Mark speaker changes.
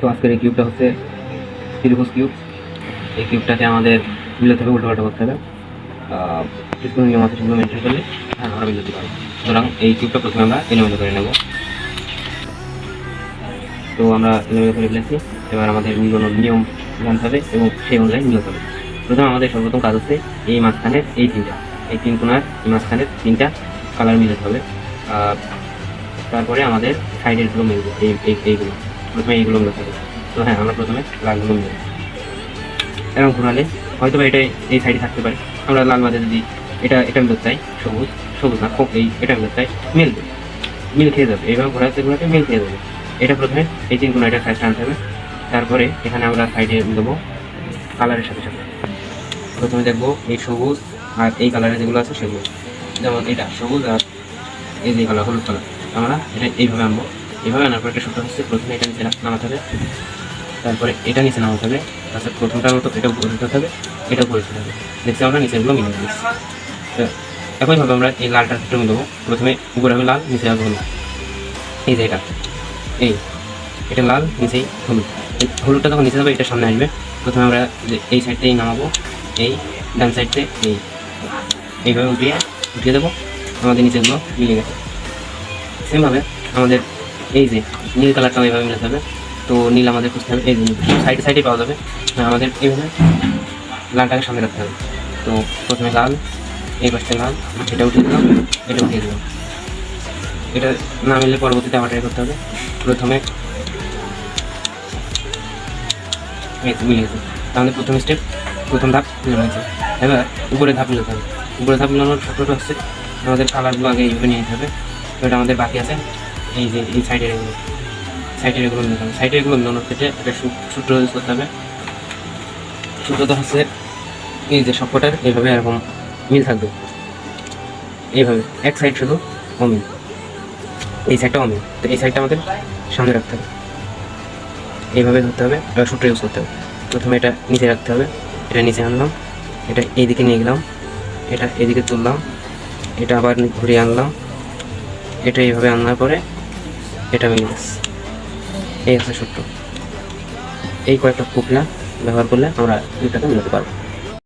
Speaker 1: তো আজকের এই কিউবটা হচ্ছে ত্রিভুজ কিউব এই কিউবটাকে আমাদের মিলাতে হবে উল্টোপাল্টা করতে হবে। কিছু নিয়ম আছে সেগুলো মেনটেন করলে হ্যাঁ আমরা মিলাতে পারব সুতরাং এই কিউবটা প্রথমে আমরা এলোমেলো করে নেব। তো আমরা এলোমেলো করে ফেলেছি। এবার আমাদের মিলানোর নিয়ম জানতে হবে এবং সেই অনুযায়ী মিলাতে হবে। প্রথমে আমাদের সর্বপ্রথম কাজ হচ্ছে এই মাঝখানের এই তিনটা। এই তিন কোনার এই মাঝখানের তিনটা কালার মিলাতে হবে। তারপরে আমাদের সাইডেরগুলো মিলবে এই, এই- এইগুলো, প্রথমে এইগুলো মিলাতে হবে তো হ্যাঁ আমরা প্রথমে লালগুলো মিলাবো এরকম ঘোরালে হয়তো বা এটা এই সাইডে থাকতে পারে। আমরা লাল বাদে যদি এটা এটা মিলাতে চাই সবুজ সবুজ না এই, এটা মিলাতে চাই মিলবে মিল খেয়ে যাবে। এইভাবে ঘোরাতে ঘোরাতে মিল খেয়ে যাবে। এটা প্রথমে এই তিন কোনা এটা সাইড আনতে হবে। তারপরে এখানে আমরা সাইডে দেবো কালারের সাথে সাথে। প্রথমে দেখব এই সবুজ আর এই কালারের যেগুলো আছে সেগুলো। যেমন এটা, সবুজ আর এই যে কালার হলুদ কালার আমরা এটা এইভাবে আনব। এইভাবে আনার পর একটা সূত্র হচ্ছে, প্রথমে এটা নিচে নামাতে হবে। তারপরে এটা নিচে নামাতে হবে। তারপর প্রথমটার মতো এটা উপরে হবে, এটা উপরে হবে। দেখছি আমরা নিচেগুলো মিলে দিচ্ছি একইভাবে আমরা এই লালটা ক্ষেত্রে মিলবো। প্রথমে উপরে হবে লাল, নিচে হবে হলুদ। এই যে এটা। এই, এটা লাল, নিচেই হলুদ। এই হলুদটা যখন নিচে যাবে, এটা সামনে আসবে। প্রথমে আমরা এই সাইড নামাবো। এই ডান সাইড এই। এইভাবে উঠিয়ে উঠিয়ে দেবো। আমাদের নিচেগুলো মিলে গেছে। সেমভাবে আমাদের এই যে নীল কালারটাও এইভাবে মিলাতে হবে। তো নীল আমাদের খুঁজতে হবে এই যে সাইডে সাইডে পাওয়া যাবে। হ্যাঁ, আমাদের এইভাবে লালটাকে সামনে রাখতে হবে। তো প্রথমে লাল এই পাশে লাল এটা উঠিয়ে দিলাম এটা উঠিয়ে দিলাম। এটা না মিললে পরবর্তীতে আবার ট্রাই করতে হবে। প্রথমে মিলে গেছে তাহলে প্রথম স্টেপ প্রথম ধাপ মিলে গেছে এবার উপরে ধাপ মিলাতে হবে। উপরে ধাপ মিলানোর সূত্রটা হচ্ছে আমাদের কালারগুলো আগে এইভাবে নিয়ে নিতে হবে। তো এটা আমাদের বাকি আছে। এই যে, এই সাইডের এগুলো। সাইডের এগুলো হবে সাইডের এগুলো মিলানোর ক্ষেত্রে একটা সূত্র ইউজ করতে হবে। সূত্রটা হচ্ছে, এই যে সবকটার, এইভাবে এরকম মিল থাকবে। এইভাবে, এক সাইড শুধু অমিল। এই সাইডটা অমিল। তো এই সাইডটা আমাদের সামনে রাখতে হবে। এইভাবে ধরতে হবে এবার সূত্র ইউজ করতে হবে। প্রথমে এটা নিচে রাখতে হবে। এটা নিচে আনলাম। এটা এইদিকে নিয়ে গেলাম। এটা এদিকে তুললাম। এটা আবার ঘুরিয়ে আনলাম। এটা এইভাবে আনার পরে এটা মিলে গেছে এই হচ্ছে সূত্র। এই কয়েকটা ফুকলা ব্যবহার করলে আমরা দুটাকে মিলাতে পারব।